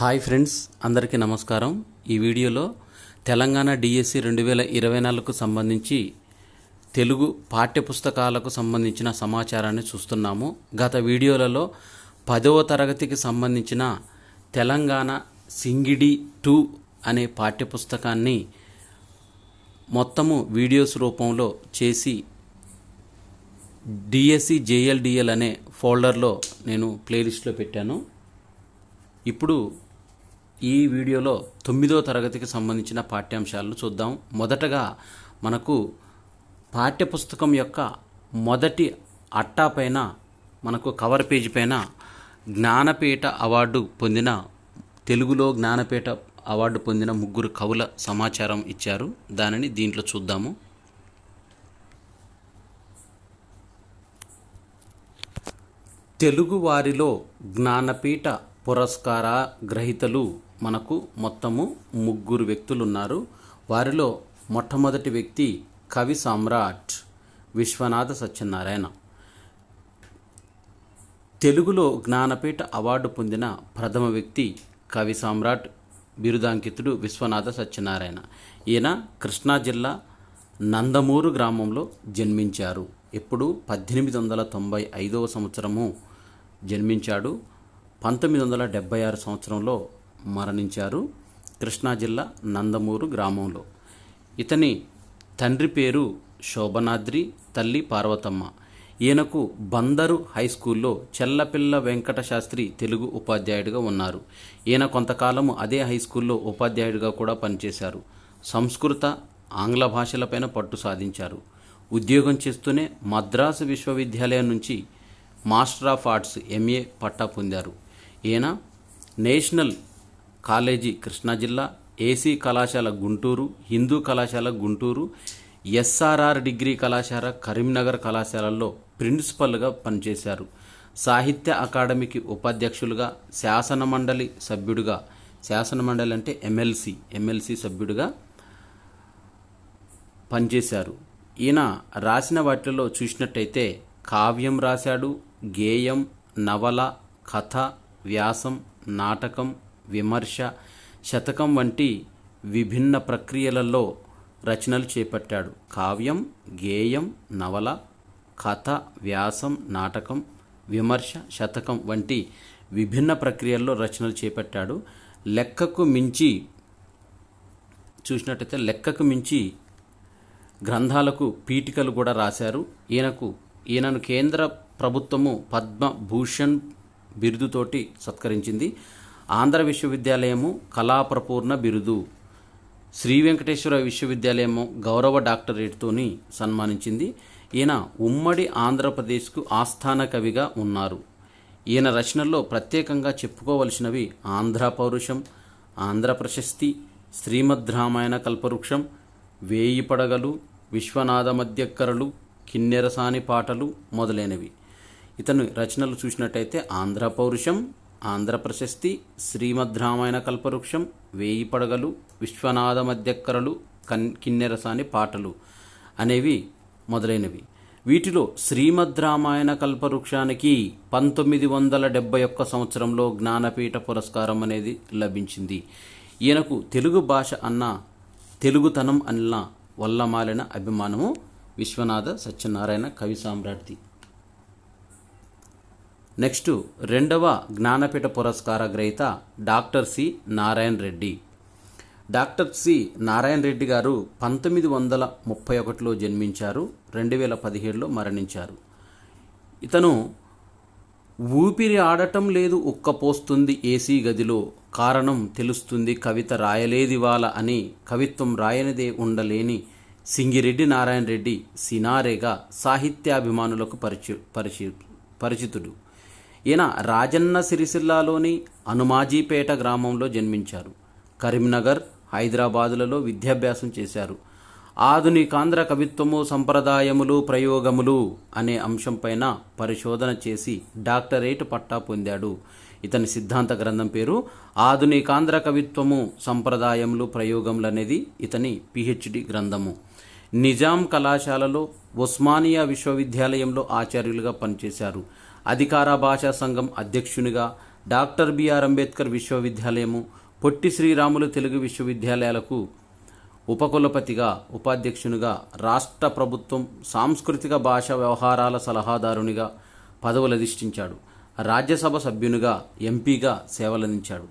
Hi friends అందరికీ నమస్కారం. ఈ వీడియోలో తెలంగాణ డిఎస్సి రెండు వేల ఇరవై నాలుగుకు సంబంధించి తెలుగు పాఠ్యపుస్తకాలకు సంబంధించిన సమాచారాన్ని చూస్తున్నాము. గత వీడియోలలో పదవ తరగతికి సంబంధించిన తెలంగాణ సింగిడి టూ అనే పాఠ్యపుస్తకాన్ని మొత్తము వీడియోస్ రూపంలో చేసి డిఎస్సి జేఎల్డిఎల్ అనే ఫోల్డర్లో నేను ప్లేలిస్ట్లో పెట్టాను. ఇప్పుడు ఈ వీడియోలో తొమ్మిదో తరగతికి సంబంధించిన పాఠ్యాంశాలను చూద్దాం. మొదటగా మనకు పాఠ్యపుస్తకం యొక్క మొదటి అట్టా పైన మనకు కవర్ పేజీ పైన జ్ఞానపీఠ అవార్డు పొందిన తెలుగులో జ్ఞానపీఠ అవార్డు పొందిన ముగ్గురు కవుల సమాచారం ఇచ్చారు. దానిని దీంట్లో చూద్దాము. తెలుగు వారిలో జ్ఞానపీఠ పురస్కార గ్రహీతలు మనకు మొత్తము ముగ్గురు వ్యక్తులు ఉన్నారు వారిలో మొట్టమొదటి వ్యక్తి కవి సామ్రాట్ విశ్వనాథ సత్యనారాయణ. తెలుగులో జ్ఞానపీఠ అవార్డు పొందిన ప్రథమ వ్యక్తి కవి సామ్రాట్ బిరుదాంకితుడు విశ్వనాథ సత్యనారాయణ. ఈయన కృష్ణా జిల్లా నందమూరు గ్రామంలో జన్మించారు. ఎప్పుడు పద్దెనిమిది వందల తొంభై ఐదవ సంవత్సరము జన్మించాడు. పంతొమ్మిది వందల డెబ్బై ఆరు సంవత్సరంలో మరణించారు. కృష్ణా జిల్లా నందమూరు గ్రామంలో. ఇతని తండ్రి పేరు శోభనాద్రి తల్లి పార్వతమ్మ. ఈయనకు బందరు హై స్కూల్లో చెల్లపిల్ల వెంకట శాస్త్రి తెలుగు ఉపాధ్యాయుడిగా ఉన్నారు. ఈయన కొంతకాలము అదే హై స్కూల్లో ఉపాధ్యాయుడిగా కూడా పనిచేశారు. సంస్కృత ఆంగ్ల భాషలపైన పట్టు సాధించారు. ఉద్యోగం చేస్తూనే మద్రాసు విశ్వవిద్యాలయం నుంచి మాస్టర్ ఆఫ్ ఆర్ట్స్ ఎంఏ పట్టా పొందారు. ఈయన నేషనల్ కాలేజీ కృష్ణా జిల్లా ఏసీ కళాశాల గుంటూరు హిందూ కళాశాల గుంటూరు ఎస్ఆర్ఆర్ డిగ్రీ కళాశాల కరీంనగర్ కళాశాలల్లో ప్రిన్సిపల్గా పనిచేశారు. సాహిత్య అకాడమీకి ఉపాధ్యక్షులుగా శాసన మండలి సభ్యుడిగా శాసన మండలి అంటే ఎమ్మెల్సీ ఎమ్మెల్సీ సభ్యుడిగా పనిచేశారు. ఈయన రాసిన వాటిలో చూసినట్టయితే కావ్యం రాశాడు గేయం నవల కథ వ్యాసం నాటకం విమర్శ శతకం వంటి విభిన్న ప్రక్రియలలో రచనలు చేపట్టాడు. కావ్యం గేయం నవల కథ వ్యాసం నాటకం విమర్శ శతకం వంటి విభిన్న ప్రక్రియల్లో రచనలు చేపట్టాడు. లెక్కకు మించి చూసినట్టయితే లెక్కకు మించి గ్రంథాలకు పీఠికలు కూడా రాశారు. ఈయనకు ఈయనను కేంద్ర ప్రభుత్వము పద్మభూషణ్ బిరుదుతోటి సత్కరించింది. ఆంధ్ర విశ్వవిద్యాలయము కళాప్రపూర్ణ బిరుదు. శ్రీ వెంకటేశ్వర విశ్వవిద్యాలయము గౌరవ డాక్టరేట్తోని సన్మానించింది. ఈయన ఉమ్మడి ఆంధ్రప్రదేశ్కు ఆస్థాన కవిగా ఉన్నారు. ఈయన రచనల్లో ప్రత్యేకంగా చెప్పుకోవలసినవి ఆంధ్ర పౌరుషం ఆంధ్ర ప్రశస్తి శ్రీమద్ రామాయణ కల్పవృక్షం వేయి పడగలు విశ్వనాథ మధ్యక్కరలు కిన్నెరసాని పాటలు మొదలైనవి. ఇతను రచనలు చూసినట్టయితే ఆంధ్ర పౌరుషం ఆంధ్ర ప్రశస్తి శ్రీమద్ రామాయణ కల్పవృక్షం వేయి పడగలు విశ్వనాథ మధ్యక్కరలు కన్ కిన్నెరసాని పాటలు అనేవి మొదలైనవి. వీటిలో శ్రీమద్ రామాయణ కల్పవృక్షానికి పంతొమ్మిది వందల డెబ్బై ఒక్క సంవత్సరంలో జ్ఞానపీఠ పురస్కారం అనేది లభించింది. ఈయనకు తెలుగు భాష అన్న తెలుగుతనం అన్న వల్ల మాలిన అభిమానము విశ్వనాథ సత్యనారాయణ కవి సామ్రాట్ది. నెక్స్ట్ రెండవ జ్ఞానపీఠ పురస్కార గ్రహీత doctor C Narayana Reddy. Doctor C Narayana Reddy గారు పంతొమ్మిది వందల ముప్పై ఒకటిలో జన్మించారు రెండు వేల పదిహేడులో మరణించారు. ఇతను ఊపిరి ఆడటం లేదు ఉక్కపోస్తుంది ఏసీ గదిలో. కారణం తెలుస్తుంది కవిత రాయలేదివాల అని కవిత్వం రాయనిదే ఉండలేని సింగిరెడ్డి నారాయణ రెడ్డి సినారేగా సాహిత్యాభిమానులకు పరిచి పరిచి పరిచితుడు. ఈయన రాజన్న సిరిసిల్లాలోని అనుమాజీపేట గ్రామంలో జన్మించారు. కరీంనగర్ హైదరాబాదులలో విద్యాభ్యాసం చేశారు. ఆధునికాంధ్ర కవిత్వము సంప్రదాయములు ప్రయోగములు అనే అంశంపైన పరిశోధన చేసి డాక్టరేట్ పట్టా పొందాడు. ఇతని సిద్ధాంత గ్రంథం పేరు ఆధునికాంధ్ర కవిత్వము సంప్రదాయములు ప్రయోగములు అనేది ఇతని పిహెచ్డి గ్రంథము. నిజాం కళాశాలలో ఉస్మానియా విశ్వవిద్యాలయంలో ఆచార్యులుగా పనిచేశారు. అధికార భాషా సంఘం అధ్యక్షునిగా డాక్టర్ బిఆర్ అంబేద్కర్ విశ్వవిద్యాలయము పొట్టి శ్రీరాములు తెలుగు విశ్వవిద్యాలయాలకు ఉపకులపతిగా ఉపాధ్యక్షునిగా రాష్ట్ర ప్రభుత్వం సాంస్కృతిక భాషా వ్యవహారాల సలహాదారునిగా పదవులు అధిష్ఠించాడు. రాజ్యసభ సభ్యునిగా ఎంపీగా సేవలందించాడు.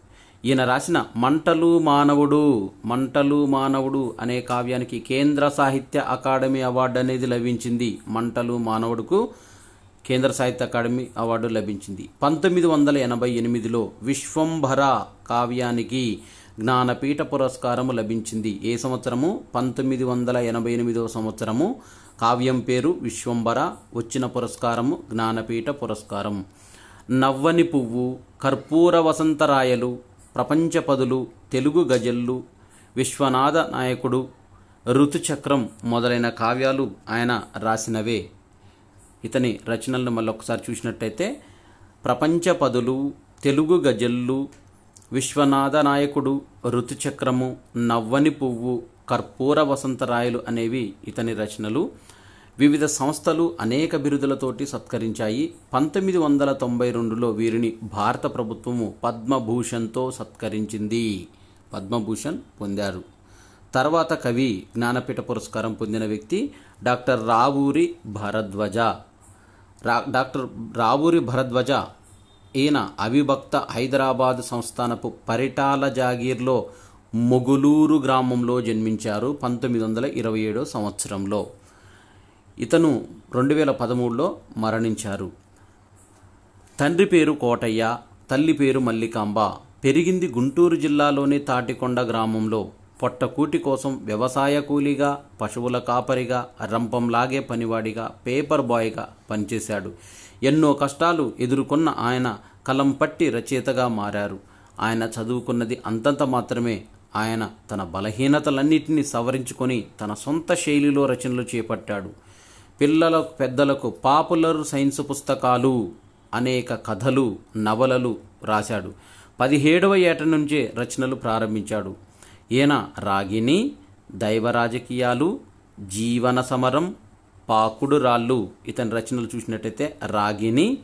ఈయన రాసిన మంటలు మానవుడు మంటలు మానవుడు అనే కావ్యానికి కేంద్ర సాహిత్య అకాడమీ అవార్డు అనేది లభించింది మంటలు మానవుడుకు. కేంద్ర సాహిత్య అకాడమీ అవార్డు లభించింది. పంతొమ్మిది వందల ఎనభై ఎనిమిదిలో విశ్వంభర కావ్యానికి జ్ఞానపీఠ పురస్కారము లభించింది. ఏ సంవత్సరము? పంతొమ్మిది వందల ఎనభై ఎనిమిదవ సంవత్సరము. కావ్యం పేరు విశ్వంభర. వచ్చిన పురస్కారము జ్ఞానపీఠ పురస్కారం. నవ్వని పువ్వు కర్పూర వసంతరాయలు ప్రపంచ పదులు తెలుగు గజల్లు విశ్వనాథ నాయకుడు ఋతుచక్రం మొదలైన కావ్యాలు ఆయన రాసినవే. ఇతని రచనలను మళ్ళొకసారి చూసినట్టయితే ప్రపంచ పదులు తెలుగు గజల్లు విశ్వనాథ నాయకుడు ఋతుచక్రము నవ్వని పువ్వు కర్పూర వసంతరాయలు అనేవి ఇతని రచనలు. వివిధ సంస్థలు అనేక బిరుదులతోటి సత్కరించాయి. పంతొమ్మిది వందల తొంభై రెండులో వీరిని భారత ప్రభుత్వము పద్మభూషణ్తో సత్కరించింది. పద్మభూషణ్ పొందారు. తర్వాత కవి జ్ఞానపీఠ పురస్కారం పొందిన వ్యక్తి డాక్టర్ రావూరి భరద్వజ. రా డాక్టర్ రావూరి భరద్వజ ఈయన అవిభక్త హైదరాబాద్ సంస్థానపు పరిటాల జాగీర్లో మొగులూరు గ్రామంలో జన్మించారు పంతొమ్మిది వందల ఇరవై ఏడో సంవత్సరంలో. ఇతను రెండు వేల పదమూడులో మరణించారు. తండ్రి పేరు కోటయ్య తల్లి పేరు మల్లికాంబ. పెరిగింది గుంటూరు జిల్లాలోని తాటికొండ గ్రామంలో. పొట్టకూటి కోసం వ్యవసాయ కూలీగా పశువుల కాపరిగా రంపంలాగే పనివాడిగా పేపర్ బాయ్గా పనిచేశాడు. ఎన్నో కష్టాలు ఎదుర్కొన్న ఆయన కలం పట్టి రచయితగా మారారు. ఆయన చదువుకున్నది అంతంత మాత్రమే. ఆయన తన బలహీనతలన్నింటినీ సవరించుకొని తన సొంత శైలిలో రచనలు చేపట్టాడు. పిల్లలకు పెద్దలకు పాపులర్ సైన్స్ పుస్తకాలు అనేక కథలు నవలలు రాశాడు. పదిహేడవ ఏట నుంచే రచనలు ప్రారంభించాడు. ఈయన రాగిణి దైవ రాజకీయాలు జీవన సమరం పాకుడు రాళ్ళు. ఇతని రచనలు చూసినట్టయితే రాగిణి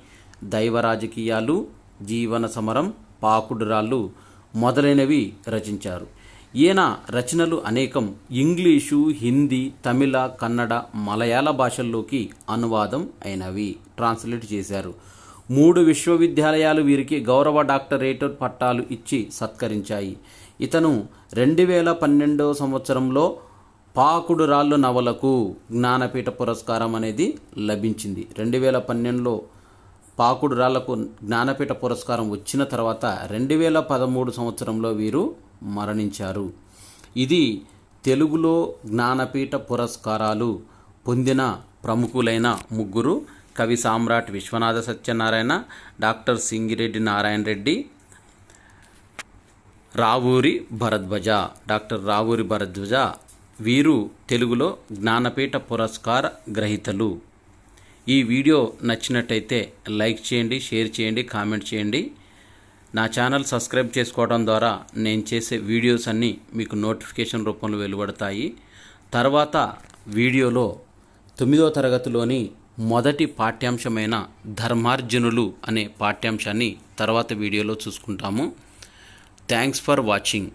దైవ రాజకీయాలు జీవన సమరం పాకుడు రాళ్ళు మొదలైనవి రచించారు. ఈయన రచనలు అనేకం. ఇంగ్లీషు హిందీ తమిళ కన్నడ మలయాళ భాషల్లోకి అనువాదం అయినవి. ట్రాన్స్లేట్ చేశారు. మూడు విశ్వవిద్యాలయాలు వీరికి గౌరవ డాక్టరేట్ పట్టాలు ఇచ్చి సత్కరించాయి. ఇతను రెండు వేల పన్నెండవ సంవత్సరంలో పాకుడు రాళ్ళు నవలకు జ్ఞానపీఠ పురస్కారం అనేది లభించింది. రెండు వేల పన్నెండులో పాకుడు రాళ్ళకు జ్ఞానపీఠ పురస్కారం వచ్చిన తర్వాత రెండు వేల పదమూడు సంవత్సరంలో వీరు మరణించారు. ఇది తెలుగులో జ్ఞానపీఠ పురస్కారాలు పొందిన ప్రముఖులైన ముగ్గురు కవి సామ్రాట్ విశ్వనాథ సత్యనారాయణ డాక్టర్ సింగిరెడ్డి నారాయణ రెడ్డి రావూరి భరద్వజ డాక్టర్ రావూరి భరద్వజ వీరు తెలుగులో జ్ఞానపీఠ పురస్కార గ్రహీతలు. ఈ వీడియో నచ్చినట్టయితే లైక్ చేయండి షేర్ చేయండి కామెంట్ చేయండి. నా ఛానల్ సబ్స్క్రైబ్ చేసుకోవడం ద్వారా నేను చేసే వీడియోస్ అన్నీ మీకు నోటిఫికేషన్ రూపంలో వెలువడతాయి. తర్వాత వీడియోలో తొమ్మిదో తరగతిలోని మొదటి పాఠ్యాంశమైన ధర్మార్జునులు అనే పాఠ్యాంశాన్ని తర్వాత వీడియోలో చూసుకుంటాము. Thanks for watching